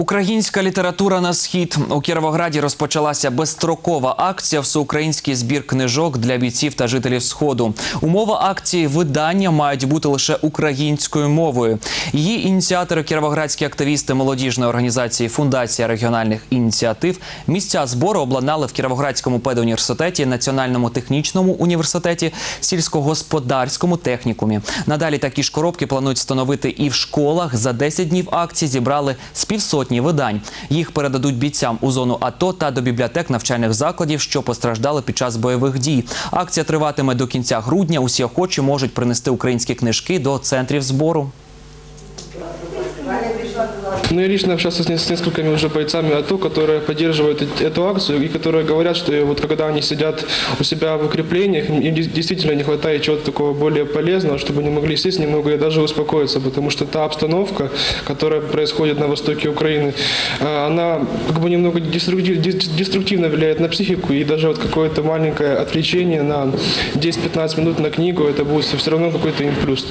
Українська література на схід у Кіровограді розпочалася безстрокова акція Всеукраїнський збір книжок для бійців та жителів сходу. Умова акції видання мають бути лише українською мовою. Її ініціатори кіровоградські активісти молодіжної організації Фундація регіональних ініціатив місця збору обладнали в Кіровоградському педуніверситеті, Національному технічному університеті, сільськогосподарському технікумі. Надалі такі ж коробки планують встановити і в школах. За 10 днів акції зібрали з півсотні видань. Їх передадуть бійцям у зону АТО та до бібліотек навчальних закладів, що постраждали під час бойових дій. Акція триватиме до кінця грудня. Усі охочі можуть принести українські книжки до центрів збору. Ну, я лично общался с, не- с несколькими уже бойцами АТО, которые поддерживают эт- эту акцию и которые говорят, что вот когда они сидят у себя в укреплениях, им действительно не хватает чего-то такого более полезного, чтобы они могли сесть немного и даже успокоиться, потому что та обстановка, которая происходит на востоке Украины, э, она как бы немного деструктив- дес- деструктивно влияет на психику, и даже вот какое-то маленькое отвлечение на 10-15 минут на книгу, это будет все равно какой-то им плюс.